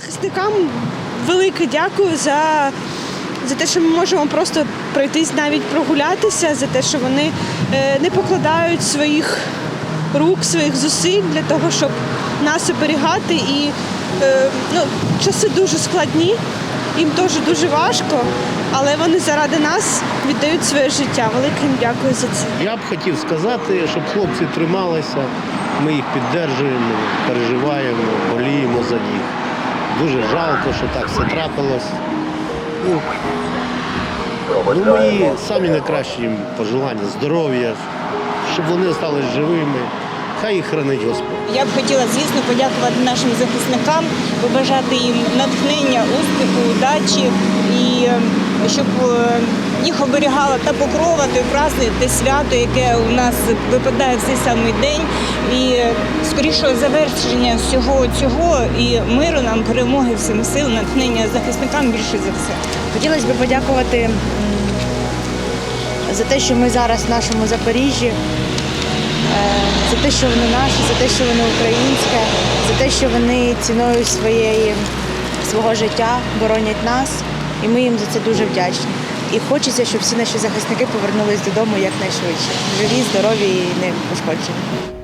Захисникам велике дякую за, за те, що ми можемо просто пройтись навіть прогулятися, за те, що вони е, не покладають своїх рук, своїх зусиль для того, щоб нас оберігати. І е, ну, часи дуже складні, їм теж дуже важко, але вони заради нас віддають своє життя. Велике їм дякую за це. Я б хотів сказати, щоб хлопці трималися, ми їх піддержуємо, переживаємо, боліємо за них. Дуже жалко, що так все трапилось. Ну, ну, мої самі найкращі їм пожелання, здоров'я, щоб вони залишились живими. Хай їх хранить Господь. Я б хотіла, звісно, подякувати нашим захисникам, побажати їм натхнення, успіху, удачі і е, щоб е, їх оберігала та покрова, той праздник, те свято, яке у нас випадає в цей самий день. Е, завершення всього цього і миру нам, перемоги, всім сил, натхнення захисникам більше за все. Хотілося б подякувати за те, що ми зараз в нашому Запоріжжі, е, за те, що вони наші, за те, що вони українське, за те, що вони ціною своєї, свого життя боронять нас, і ми їм за це дуже вдячні. І хочеться, щоб всі наші захисники повернулись додому якнайшвидше. Живі, здорові і не пошкоджені.